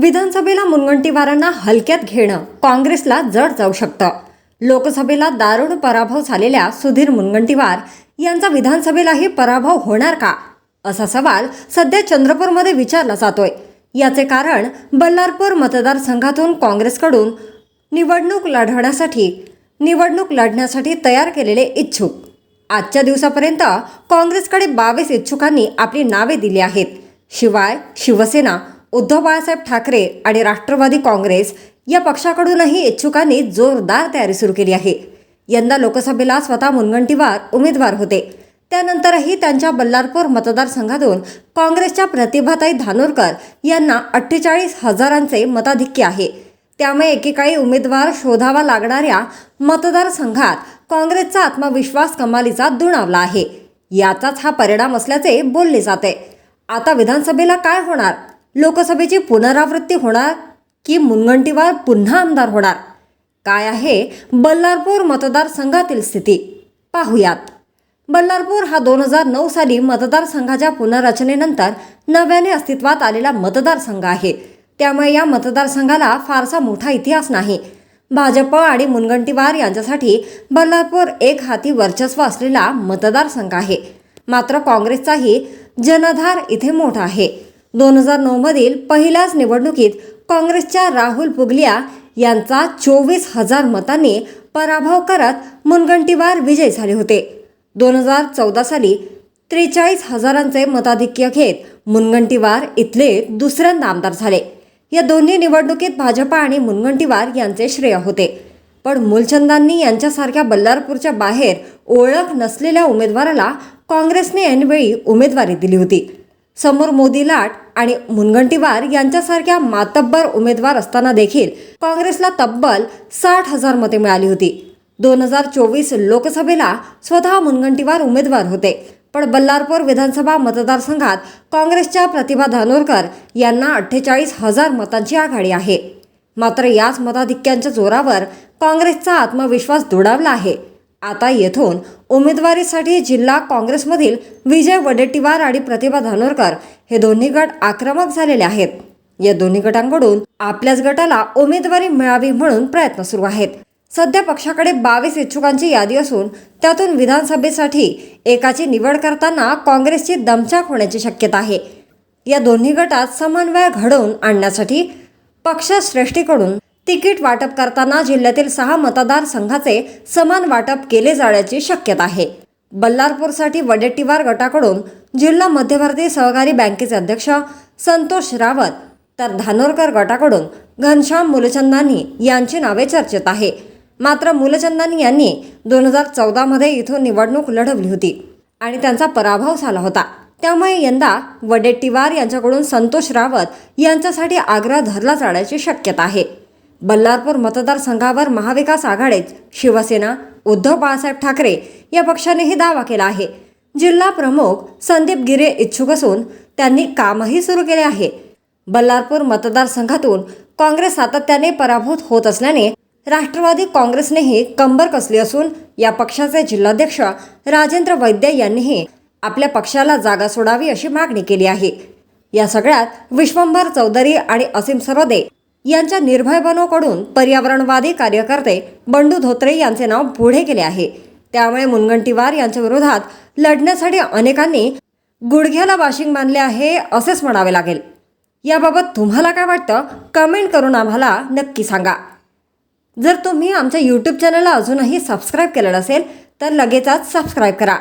विधानसभेला मुनगंटीवारांना हलक्यात घेणं काँग्रेसला जड जाऊ शकतं. लोकसभेला दारुण पराभव झालेल्या सुधीर मुनगंटीवार यांचा विधानसभेलाही पराभव होणार का? असा सवाल सध्या चंद्रपूरमध्ये विचारला जातोय. याचे कारण बल्लारपूर मतदारसंघातून काँग्रेसकडून निवडणूक लढवण्यासाठी निवडणूक लढण्यासाठी तयार केलेले इच्छुक. आजच्या दिवसापर्यंत काँग्रेसकडे बावीस इच्छुकांनी आपली नावे दिली आहेत. शिवाय शिवसेना उद्धव बाळासाहेब ठाकरे आणि राष्ट्रवादी काँग्रेस या पक्षाकडूनही इच्छुकांनी जोरदार तयारी सुरू केली आहे. यंदा लोकसभेला स्वतः मुनगंटीवार उमेदवार होते. त्यानंतरही त्यांच्या बल्लारपूर मतदारसंघातून काँग्रेसच्या प्रतिभाताई धानोरकर यांना अठ्ठेचाळीस हजारांचे मताधिक्य आहे. त्यामुळे एकेकाळी उमेदवार शोधावा लागणाऱ्या मतदारसंघात काँग्रेसचा आत्मविश्वास कमालीचा दुणावला आहे. याचाच हा परिणाम असल्याचे बोलले जाते. आता विधानसभेला काय होणार? लोकसभेची पुनरावृत्ती होणार की मुनगंटीवार पुन्हा आमदार होणार? काय आहे बल्लारपूर मतदारसंघातील स्थिती? पाहुयात. बल्लारपूर हा दोन हजार नऊ साली मतदारसंघाच्या पुनर्रचनेनंतर नव्याने अस्तित्वात आलेला मतदारसंघ आहे. त्यामुळे या मतदारसंघाला फारसा मोठा इतिहास नाही. भाजप आणि मुनगंटीवार यांच्यासाठी बल्लारपूर एक हाती वर्चस्व असलेला मतदारसंघ आहे. मात्र काँग्रेसचाही जनधार इथे मोठा आहे. दोन हजार नऊमधील पहिल्याच निवडणुकीत काँग्रेसच्या राहुल पुगलिया यांचा चोवीस हजार मतांनी पराभव करत मुनगंटीवार विजय झाले होते. दोन हजार चौदा साली त्रेचाळीस हजारांचे मताधिक्य घेत मुनगंटीवार इथले दुसऱ्यांदा आमदार झाले. या दोन्ही निवडणुकीत भाजपा आणि मुनगंटीवार यांचे श्रेय होते. पण मूलचंदांनी यांच्यासारख्या बल्लारपूरच्या बाहेर ओळख नसलेल्या उमेदवाराला काँग्रेसने ऐनवेळी उमेदवारी दिली होती. समोर मोदी लाट आणि मुनगंटीवार यांच्यासारख्या मातब्बर उमेदवार असताना देखील काँग्रेसला तब्बल साठ हजार मते मिळाली होती. दोन हजार चोवीस लोकसभेला स्वतः मुनगंटीवार उमेदवार होते. पण बल्लारपूर विधानसभा मतदारसंघात काँग्रेसच्या प्रतिभा धानोरकर यांना अठ्ठेचाळीस हजार मतांची आघाडी आहे. मात्र याच मताधिक्यांच्या जोरावर काँग्रेसचा आत्मविश्वास दुडावला आहे. आता येथून उमेदवारीसाठी जिल्हा काँग्रेसमधील विजय वडेट्टीवार आणि प्रतिभा धानोरकर हे दोन्ही गट आक्रमक झालेले आहेत. या दोन्ही गटांकडून आपल्याच गटाला उमेदवारी मिळावी म्हणून प्रयत्न सुरू आहेत. सध्या पक्षाकडे बावीस इच्छुकांची यादी असून त्यातून विधानसभेसाठी एकाची निवड करताना काँग्रेसची दमछाक होण्याची शक्यता आहे. या दोन्ही गटात समन्वय घडवून आणण्यासाठी पक्षश्रेष्ठीकडून तिकीट वाटप करताना जिल्ह्यातील सहा मतदारसंघाचे समान वाटप केले जाण्याची शक्यता आहे. बल्लारपूरसाठी वडेट्टीवार गटाकडून जिल्हा मध्यवर्ती सहकारी बँकेचे अध्यक्ष संतोष रावत तर धानोरकर गटाकडून घनश्याम मुलचंदानी यांची नावे चर्चेत आहे. मात्र मुलचंदानी यांनी दोन हजार चौदामध्ये इथून निवडणूक लढवली होती आणि त्यांचा पराभव झाला होता. त्यामुळे यंदा वडेट्टीवार यांच्याकडून संतोष रावत यांच्यासाठी आग्रह धरला जाण्याची शक्यता आहे. बल्लारपूर मतदारसंघावर महाविकास आघाडीत शिवसेना उद्धव बाळासाहेब ठाकरे या पक्षानेही दावा केला आहे. जिल्हा प्रमुख संदीप गिरे इच्छुक असून त्यांनी कामही सुरू केले आहे. बल्लारपूर मतदारसंघातून काँग्रेस सातत्याने पराभूत होत असल्याने राष्ट्रवादी काँग्रेसनेही कंबर कसली असून या पक्षाचे जिल्हाध्यक्ष राजेंद्र वैद्य यांनीही आपल्या पक्षाला जागा सोडावी अशी मागणी केली आहे. या सगळ्यात विश्वंभर चौधरी आणि असीम सरोदे यांच्या निर्भय बनोकडून पर्यावरणवादी कार्यकर्ते बंडू धोत्रे यांचे नाव पुढे केले आहे. त्यामुळे मुनगंटीवार यांच्या विरोधात लढण्यासाठी अनेकांनी गुडघ्याला वाशिंग बांधले आहे असेच म्हणावे लागेल. याबाबत तुम्हाला काय वाटतं? कमेंट करून आम्हाला नक्की सांगा. जर तुम्ही आमच्या यूट्यूब चॅनलला अजूनही सबस्क्राईब केलं नसेल तर लगेचच सबस्क्राईब करा.